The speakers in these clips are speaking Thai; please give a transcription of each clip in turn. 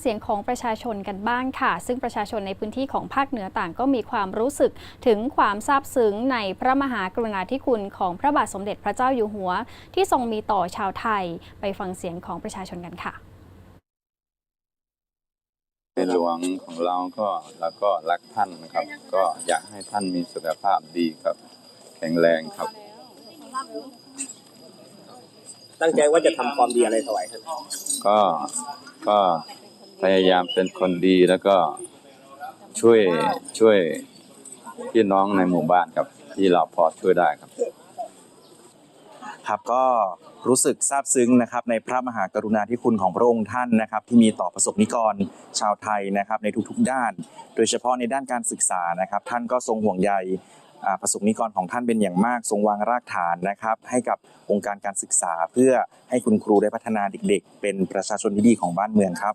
เสียงของประชาชนกันบ้างค่ะ ซึ่งประชาชนในพื้นที่ของภาคเหนือต่างก็มีความรู้สึกถึงความซาบซึ้งในพระมหากรุณาธิคุณของพระบาทสมเด็จพระเจ้าอยู่หัว ที่ทรงมีต่อชาวไทย ไปฟังเสียงของประชาชนกันค่ะในหลวงของเราก็เราก็รักท่านนะครับ ก็อยากให้ท่านมีสุขภาพดีครับ แข็งแรงครับ ตั้งใจว่าจะทำความดีอะไรถวายท่านก็ก็ พยายามเป็นคนดีแล้วก็ช่วยช่วยพี่น้องในหมู่บ้านครับ ที่เราพอช่วยได้ครับ ครับก็รู้สึกซาบซึ้งนะครับ ในพระมหากรุณาธิคุณของพระองค์ท่านนะครับ ที่มีต่อประสบนิกรชาวไทยนะครับในทุกๆด้าน โดยเฉพาะในด้านการศึกษานะครับ ท่านก็ทรงห่วงใยประสบนิกรของท่านเป็นอย่างมาก ทรงวางรากฐานนะครับ ให้กับองค์การการศึกษาเพื่อให้คุณครูได้พัฒนาเด็ก ๆ เป็นประชาชนที่ดีของบ้านเมืองครับ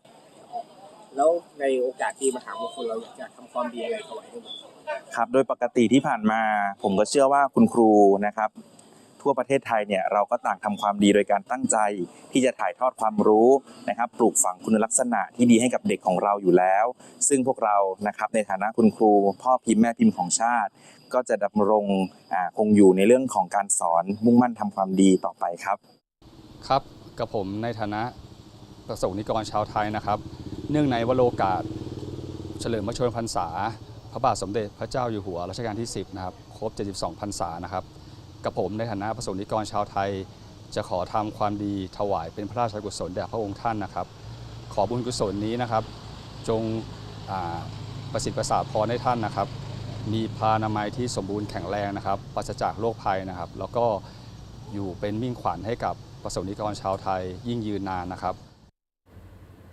แล้วในโอกาสที่มหามงคลเราอยากจะทำความดีอะไรถวายท่านครับโดยปกติที่ผ่านมา ผมก็เชื่อว่าคุณครูนะครับ ทั่วประเทศไทยเนี่ยเราก็ต่างทำความดีโดยการตั้งใจ ที่จะถ่ายทอดความรู้นะครับ ปลูกฝังคุณลักษณะที่ดีให้กับเด็กของเราอยู่แล้ว ซึ่งพวกเรานะครับในฐานะคุณครู พ่อพิมพ์แม่พิมพ์ของชาติ ก็จะดำรงอ่าคงอยู่ในเรื่องของการสอนมุ่งมั่นทำความดีต่อไปครับ ครับกับผมในฐานะประสงค์นิกรชาวไทยนะครับ เนื่องในวโรกาสเฉลิมพระชนมพรรษา พระบาทสมเด็จพระเจ้าอยู่หัวรัชกาลที่ 10 นะครับ ครบ 72 พรรษานะครับกับผมในฐานะประสงค์นิกรชาวไทย จะขอทำความดีถวายเป็นพระราชกุศลแด่พระองค์ท่านนะครับ ขอบุญกุศลนี้นะครับ จงประสิทธิ์ประสาทพรให้ท่านนะครับ มีพานามัยที่สมบูรณ์แข็งแรงนะครับปราศจากโรคภัยนะครับ แล้วก็อยู่เป็นมิ่งขวัญให้กับประสบนิกรชาวไทยยิ่งยืนนานนะครับ